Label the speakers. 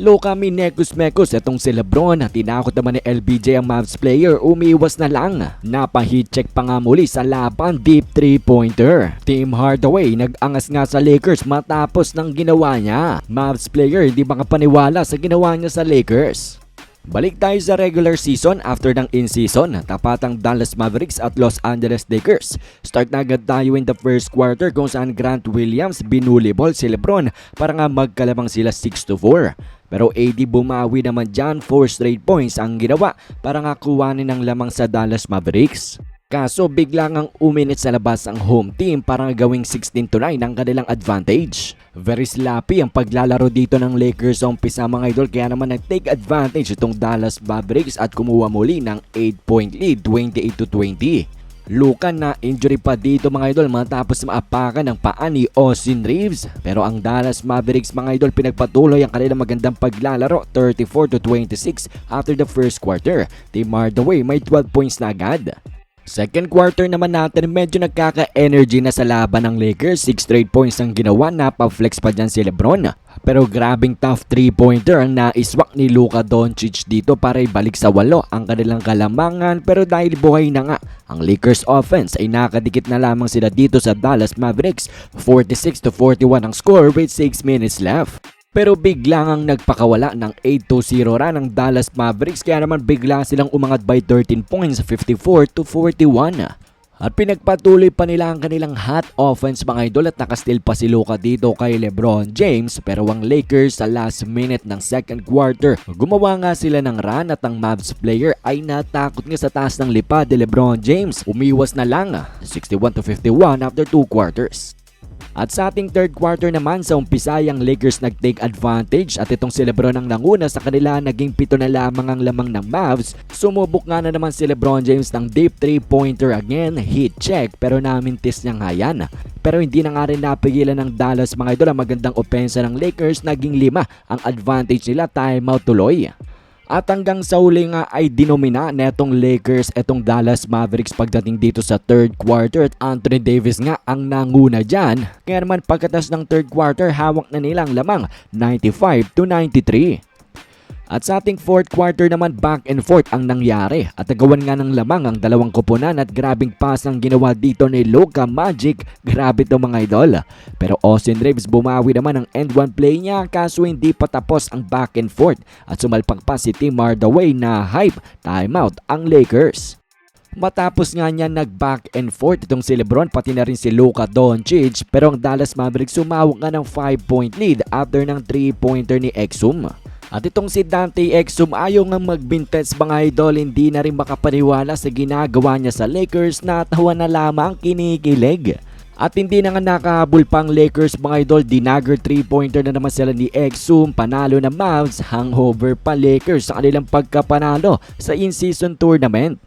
Speaker 1: Luka Minecus Mecus itong si Lebron tinakot naman ni LBJ ang Mavs player umiwas na lang. Napahit check pa nga muli sa laban deep 3-pointer. Team Hardaway nag-angas nga sa Lakers matapos ng ginawa niya. Mavs player hindi makapaniwala sa ginawa niya sa Lakers. Balik tayo sa regular season after ng in-season. Tapat ang Dallas Mavericks at Los Angeles Lakers. Start na agad tayo in the first quarter kung saan Grant Williams binulibol si Lebron para nga magkalabang sila 6 to 4. Pero AD bumawi naman dyan 4 straight points ang ginawa para nga kuwanin ng lamang sa Dallas Mavericks. Kaso biglang ang uminit sa labas ang home team para gawing 16 to 9 ang kanilang advantage. Very sloppy ang paglalaro dito ng Lakers sa umpisa mga idol kaya naman nag-take advantage itong Dallas Mavericks at kumuha muli ng 8 point lead 28 to 20. Luka na injury pa dito mga idol matapos maapakan ng paa ni Austin Reeves. Pero ang Dallas Mavericks mga idol pinagpatuloy ang kanilang magandang paglalaro 34 to 26 after the first quarter. Team Hardaway may 12 points na agad. Second quarter naman natin medyo nagkaka-energy na sa laban ng Lakers. 6 straight points ang ginawa, napa-flex pa dyan si Lebron. Pero grabing tough 3-pointer ang naiswak ni Luka Doncic dito para ibalik sa walo ang kanilang kalamangan pero dahil buhay na nga ang Lakers offense ay nakadikit na lamang sila dito sa Dallas Mavericks 46 to 41 ang score with 6 minutes left. Pero biglang ang nagpakawala ng 8-2-0 run ng Dallas Mavericks kaya naman bigla silang umangat by 13 points 54 to 41. At pinagpatuloy pa nila ang kanilang hot offense mga idol at nakastil pa si Luka dito kay Lebron James pero ang Lakers sa last minute ng second quarter gumawa nga sila ng run at ang Mavs player ay natakot nga sa taas ng lipad ni Lebron James. Umiwas na lang 61 to 51 after 2 quarters. At sa ating third quarter naman sa umpisa ang Lakers nag-take advantage at itong si Lebron ang nanguna sa kanila naging pito na lamang ang lamang ng Mavs. Sumubok nga na naman si Lebron James ng deep 3-pointer again, hit check pero namintis niya nga yan. Pero hindi na nga rin napigilan ng Dallas mga idol ang magandang opensa ng Lakers naging lima ang advantage nila timeout tuloy. At hanggang sa huli nga ay dinomina netong Lakers etong Dallas Mavericks pagdating dito sa third quarter at Anthony Davis nga ang nanguna dyan. Kaya naman pagkatas ng third quarter hawak na nilang lamang 95 to 93. At sa ating fourth quarter naman back and forth ang nangyari at nagawan nga ng lamang ang dalawang koponan at grabing pass ang ginawa dito ni Luka Magic. Grabe to mga idol. Pero Austin Reeves bumawi naman ang end one play niya kaso hindi pa tapos ang back and forth at sumalpak pa si Tim Hardaway na hype timeout ang Lakers. Matapos nga niya nag-back and forth itong si Lebron pati na rin si Luka Doncic pero ang Dallas Mavericks sumawak nga ng 5-point lead after ng 3-pointer ni Exum. At itong si Dante Exum ayaw nga magbintes mga idol hindi na rin makapaniwala sa ginagawa niya sa Lakers na tawa na lamang kinikilig. At hindi na nga nakahabol pang Lakers mga idol, dinagger 3-pointer na naman sila ni Exum, panalo na Mavs, hangover pa Lakers sa kanilang pagkapanalo sa in-season tournament.